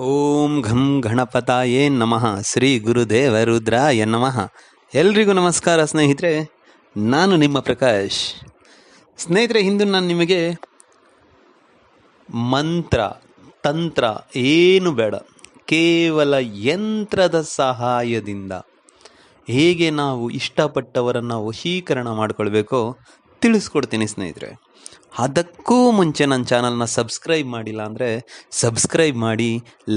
ಓಂ ಘಂ ಗಣಪತಾಯೇ ನಮಃ. ಶ್ರೀ ಗುರುದೇವ ರುದ್ರಾಯ ನಮಃ. ಎಲ್ರಿಗೂ ನಮಸ್ಕಾರ ಸ್ನೇಹಿತರೆ, ನಾನು ನಿಮ್ಮ ಪ್ರಕಾಶ್. ಸ್ನೇಹಿತರೆ ಹಿಂದೆ ನಾನು ನಿಮಗೆ ಮಂತ್ರ, ತಂತ್ರ ಏನು ಬೇಡ. ಕೇವಲ ಯಂತ್ರದ ಸಹಾಯದಿಂದ ಹೇಗೆ ನಾವು ಇಷ್ಟಪಟ್ಟವರನ್ನು ವಶೀಕರಣ ಮಾಡ್ಕೊಳ್ಬೇಕೋ ತಿಳಿಸ್ಕೊಡ್ತೀನಿ ಸ್ನೇಹಿತರೆ. ಅದಕ್ಕೂ ಮುಂಚೆ ನನ್ನ ಚಾನಲ್ನ ಸಬ್ಸ್ಕ್ರೈಬ್ ಮಾಡಿಲ್ಲ ಅಂದರೆ ಸಬ್ಸ್ಕ್ರೈಬ್ ಮಾಡಿ,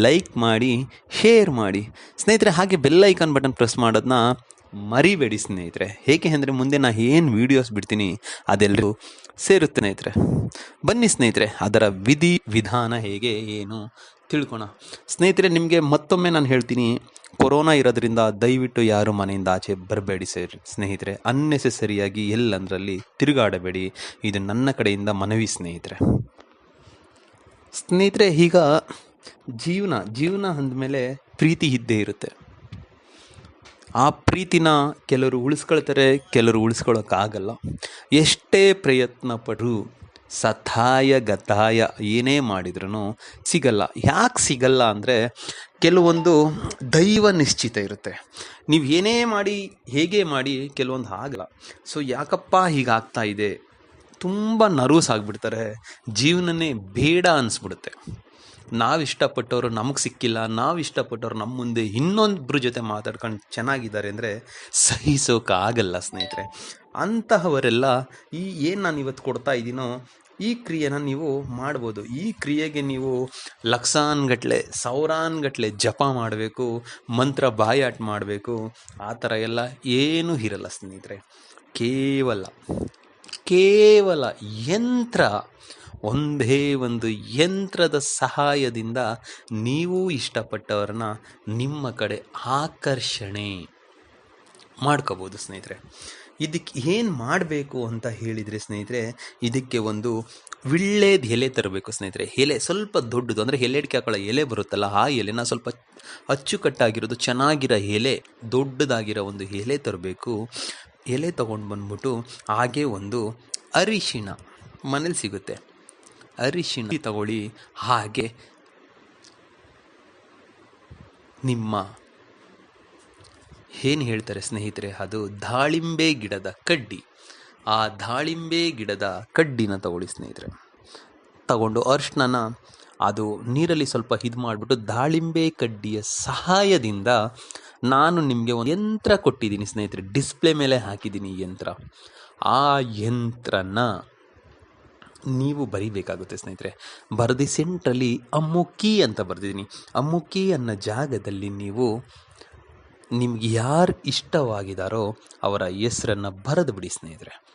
ಲೈಕ್ ಮಾಡಿ, ಶೇರ್ ಮಾಡಿ. ಸ್ನೇಹಿತರೆ, ಹಾಗೆ ಬೆಲ್ ಐಕಾನ್ ಬಟನ್ ಪ್ರೆಸ್ ಮಾಡೋದನ್ನ ಮರಿಬೇಡಿ ಸ್ನೇಹಿತರೆ. ಏಕೆ ಅಂದರೆ ಮುಂದೆ ನಾನು ಏನು ವೀಡಿಯೋಸ್ ಬಿಡ್ತೀನಿ ಅದೆಲ್ಲರೂ ಸೇರುತ್ತೆ ಸ್ನೇಹಿತರೆ. ಬನ್ನಿ ಸ್ನೇಹಿತರೆ, ಅದರ ವಿಧಿ ವಿಧಾನ ಹೇಗೆ, ಏನು ತಿಳ್ಕೊಣ. ಸ್ನೇಹಿತರೆ, ನಿಮಗೆ ಮತ್ತೊಮ್ಮೆ ನಾನು ಹೇಳ್ತೀನಿ, ಕೊರೋನಾ ಇರೋದ್ರಿಂದ ದಯವಿಟ್ಟು ಯಾರು ಮನೆಯಿಂದ ಆಚೆ ಬರಬೇಡಿ ಸರ್. ಸ್ನೇಹಿತರೆ ಅನ್ನೆಸೆಸರಿಯಾಗಿ ಎಲ್ಲಂದರಲ್ಲಿ ತಿರುಗಾಡಬೇಡಿ. ಇದು ನನ್ನ ಕಡೆಯಿಂದ ಮನವಿ ಸ್ನೇಹಿತರೆ. ಸ್ನೇಹಿತರೆ, ಈಗ ಜೀವನ ಜೀವನ ಅಂದಮೇಲೆ ಪ್ರೀತಿ ಇದ್ದೇ ಇರುತ್ತೆ. ಆ ಪ್ರೀತಿನ ಕೆಲವರು ಉಳಿಸ್ಕೊಳ್ತಾರೆ, ಕೆಲವರು ಉಳಿಸ್ಕೊಳ್ಳೋಕ್ಕಾಗಲ್ಲ ಎಷ್ಟೇ ಪ್ರಯತ್ನ ಪಡು, ಸತಾಯ ಗತಾಯ ಏನೇ ಮಾಡಿದ್ರೂ ಸಿಗಲ್ಲ. ಯಾಕೆ ಸಿಗಲ್ಲ ಅಂದರೆ ಕೆಲವೊಂದು ದೈವ ನಿಶ್ಚಿತ ಇರುತ್ತೆ. ನೀವು ಏನೇ ಮಾಡಿ, ಹೇಗೆ ಮಾಡಿ ಕೆಲವೊಂದು ಆಗಲ್ಲ. ಸೊ ಯಾಕಪ್ಪ ಹೀಗಾಗ್ತಾ ಇದೆ? ತುಂಬ ನರ್ವಸ್ ಆಗಿಬಿಡ್ತಾರೆ. ಜೀವನನೇ ಬೇಡ ಅನಿಸ್ಬಿಡುತ್ತೆ. ನಾವು ಇಷ್ಟಪಟ್ಟವರು ನಮಗೆ ಸಿಕ್ಕಿಲ್ಲ, ನಾವು ಇಷ್ಟಪಟ್ಟವ್ರು ನಮ್ಮ ಮುಂದೆ ಇನ್ನೊಬ್ಬರ ಜೊತೆ ಮಾತಾಡ್ಕೊಂಡು ಚೆನ್ನಾಗಿದ್ದಾರೆ ಅಂದರೆ ಸಹಿಸೋಕ್ಕಾಗಲ್ಲ ಸ್ನೇಹಿತರೆ. ಅಂತಹವರೆಲ್ಲ ಈ ಏನು ನಾನು ಇವತ್ತು ಕೊಡ್ತಾ ಇದ್ದೀನೋ ಈ ಕ್ರಿಯೆನ ನೀವು ಮಾಡ್ಬೋದು. ಈ ಕ್ರಿಯೆಗೆ ನೀವು ಲಕ್ಷಾನ್ಗಟ್ಲೆ, ಸಾವಿರಾನ್ಗಟ್ಲೆ ಜಪ ಮಾಡಬೇಕು, ಮಂತ್ರ ಬಾಯಾಟ ಮಾಡಬೇಕು, ಆ ಥರ ಎಲ್ಲ ಏನೂ ಇರಲ್ಲ ಸ್ನೇಹಿತರೆ. ಕೇವಲ ಕೇವಲ ಯಂತ್ರ ಒಂದೇ ಒಂದು ಯಂತ್ರದ ಸಹಾಯದಿಂದ ನೀವು ಇಷ್ಟಪಟ್ಟವ್ರನ್ನ ನಿಮ್ಮ ಕಡೆ ಆಕರ್ಷಣೆ ಮಾಡ್ಕೋಬೋದು ಸ್ನೇಹಿತರೆ. ಇದಕ್ಕೆ ಏನು ಮಾಡಬೇಕು ಅಂತ ಹೇಳಿದರೆ ಸ್ನೇಹಿತರೆ, ಇದಕ್ಕೆ ಒಂದು ವಿಳ್ಳೇದ ಎಲೆ ತರಬೇಕು ಸ್ನೇಹಿತರೆ. ಎಲೆ ಸ್ವಲ್ಪ ದೊಡ್ಡದು ಅಂದರೆ ಎಲೆಡಿಕೆ ಹಾಕೊಳ್ಳೋ ಎಲೆ ಬರುತ್ತಲ್ಲ, ಆ ಎಲೆನ ಸ್ವಲ್ಪ ಅಚ್ಚುಕಟ್ಟಾಗಿರೋದು ಚೆನ್ನಾಗಿರೋ ಎಲೆ, ದೊಡ್ಡದಾಗಿರೋ ಒಂದು ಎಲೆ ತರಬೇಕು. ಎಲೆ ತೊಗೊಂಡು ಬಂದ್ಬಿಟ್ಟು ಹಾಗೆ ಒಂದು ಅರಿಶಿಣ ಮನೇಲಿ ಸಿಗುತ್ತೆ. ಅರಿಶಿಣ ತಗೊಳ್ಳಿ. ಹಾಗೆ ನಿಮ್ಮ ಏನು ಹೇಳ್ತಾರೆ ಸ್ನೇಹಿತರೆ, ಅದು ದಾಳಿಂಬೆ ಗಿಡದ ಕಡ್ಡಿ. ಆ ದಾಳಿಂಬೆ ಗಿಡದ ಕಡ್ಡಿನ ತಗೊಳ್ಳಿ ಸ್ನೇಹಿತರೆ. ತಗೊಂಡು ಅರ್ಷ್ಣನ ಅದು ನೀರಲ್ಲಿ ಸ್ವಲ್ಪ ಇದು ಮಾಡಿಬಿಟ್ಟು ದಾಳಿಂಬೆ ಕಡ್ಡಿಯ ಸಹಾಯದಿಂದ ನಾನು ನಿಮಗೆ ಒಂದು ಯಂತ್ರ ಕೊಟ್ಟಿದ್ದೀನಿ ಸ್ನೇಹಿತರೆ. ಡಿಸ್ಪ್ಲೇ ಮೇಲೆ ಹಾಕಿದ್ದೀನಿ ಯಂತ್ರ. ಆ ಯಂತ್ರನ ನೀವು ಬರಿಬೇಕಾಗುತ್ತೆ, ಸ್ನೇಹಿತರೆ. ಬರೆದಿ ಸೆಂಟ್ರಲ್ಲಿ ಅಮ್ಮುಕ್ಕಿ ಅಂತ ಬರೆದಿದ್ದೀನಿ. ಅಮ್ಮುಕ್ಕಿ ಅನ್ನೋ ಜಾಗದಲ್ಲಿ ನೀವು ನಿಮ್ಗೆ ಯಾರು ಇಷ್ಟವಾಗಿದ್ದಾರೋ ಅವರ ಹೆಸರನ್ನು ಬರೆದು ಬಿಡಿ, ಸ್ನೇಹಿತರೆ.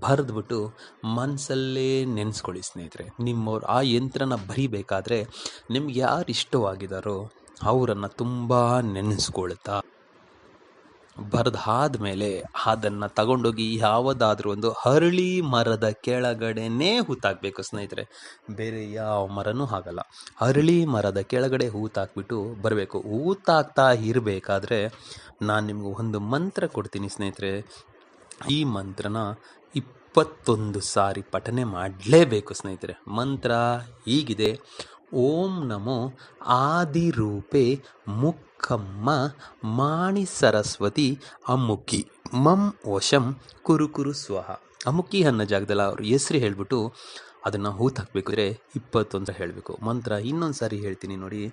ಬರೆದ್ಬಿಟ್ಟು ಮನಸ್ಸಲ್ಲೇ ನೆನೆಸ್ಕೊಳ್ಳಿ, ಸ್ನೇಹಿತರೆ. ನಿಮ್ಮವ್ರು ಆ ಯಂತ್ರನ ಬರಿಬೇಕಾದ್ರೆ ನಿಮ್ಗೆ ಯಾರು ಇಷ್ಟವಾಗಿದ್ದಾರೋ ಅವರನ್ನು ತುಂಬ ನೆನೆಸ್ಕೊಳ್ತಾ ಬರೆದಾದ ಮೇಲೆ ಅದನ್ನು ತಗೊಂಡೋಗಿ ಯಾವುದಾದ್ರೂ ಒಂದು ಹರಳಿ ಮರದ ಕೆಳಗಡೆನೇ ಹೂತಾಕಬೇಕು ಸ್ನೇಹಿತರೆ. ಬೇರೆ ಯಾವ ಮರನೂ ಆಗಲ್ಲ ಹರಳಿ ಮರದ ಕೆಳಗಡೆ ಹೂತಾಕ್ಬಿಟ್ಟು ಬರಬೇಕು. ಹೂತಾಕ್ತಾ ಇರಬೇಕಾದ್ರೆ ನಾನು ನಿಮ್ಗೆ ಒಂದು ಮಂತ್ರ ಕೊಡ್ತೀನಿ ಸ್ನೇಹಿತರೆ. ಈ ಮಂತ್ರನ ಇಪ್ಪತ್ತೊಂದು ಸಾರಿ ಪಠನೆ ಮಾಡಲೇಬೇಕು ಸ್ನೇಹಿತರೆ. ಮಂತ್ರ ಹೀಗಿದೆ. ಓಂ ನಮೋ ಆದಿರೂಪೆ ಮುಕ್ಕಮ್ಮ ಮಾಣಿ ಸರಸ್ವತಿ ಅಮ್ಮುಕ್ಕಿ ಮಂ ವಶಂ ಕುರುಕುರು ಕುರು ಸ್ವಹ ಅಮ್ಮುಕ್ಕಿ ಅನ್ನೋ ಜಾಗದಲ್ಲಿ ಅವ್ರ ಹೆಸರು ಹೇಳ್ಬಿಟ್ಟು ಅದನ್ನು ಹೂತು ಹಾಕಬೇಕು ಅಂದರೆ ಹೇಳಬೇಕು. ಮಂತ್ರ ಇನ್ನೊಂದು ಸಾರಿ ಹೇಳ್ತೀನಿ ನೋಡಿ.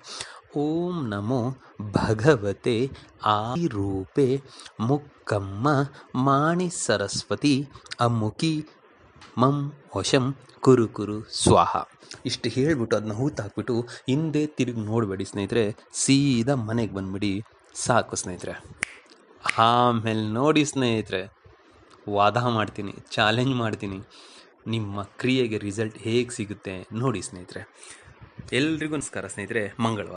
ಓಂ ನಮೋ ಭಗವತೆ ಆದಿರೂಪೆ ಮುಕ್ಕಮ್ಮ ಮಾಣಿ ಸರಸ್ವತಿ ಅಮ್ಮುಕಿ ಮಂ ವಶಂ ಕುರು ಕುರು ಸ್ವಾಹ. ಇಷ್ಟು ಹೇಳಿಬಿಟ್ಟು ಅದನ್ನ ಹೂತಾಕ್ಬಿಟ್ಟು ಹಿಂದೆ ತಿರುಗಿ ನೋಡಬೇಡಿ ಸ್ನೇಹಿತರೆ, ಸೀದಾ ಮನೆಗೆ ಬಂದ್ಬಿಡಿ. ಸಾಕು ಸ್ನೇಹಿತರೆ. ಆಮೇಲೆ ನೋಡಿ ಸ್ನೇಹಿತರೆ, ವಾದ ಮಾಡ್ತೀನಿ, ಚಾಲೆಂಜ್ ಮಾಡ್ತೀನಿ. ನಿಮ್ಮ ಕ್ರಿಯೆಗೆ ರಿಸಲ್ಟ್ ಹೇಗೆ ಸಿಗುತ್ತೆ ನೋಡಿ ಸ್ನೇಹಿತರೆ. ಎಲ್ರಿಗೂ ನಮಸ್ಕಾರ ಸ್ನೇಹಿತರೆ, ಮಂಗಳವಾರ.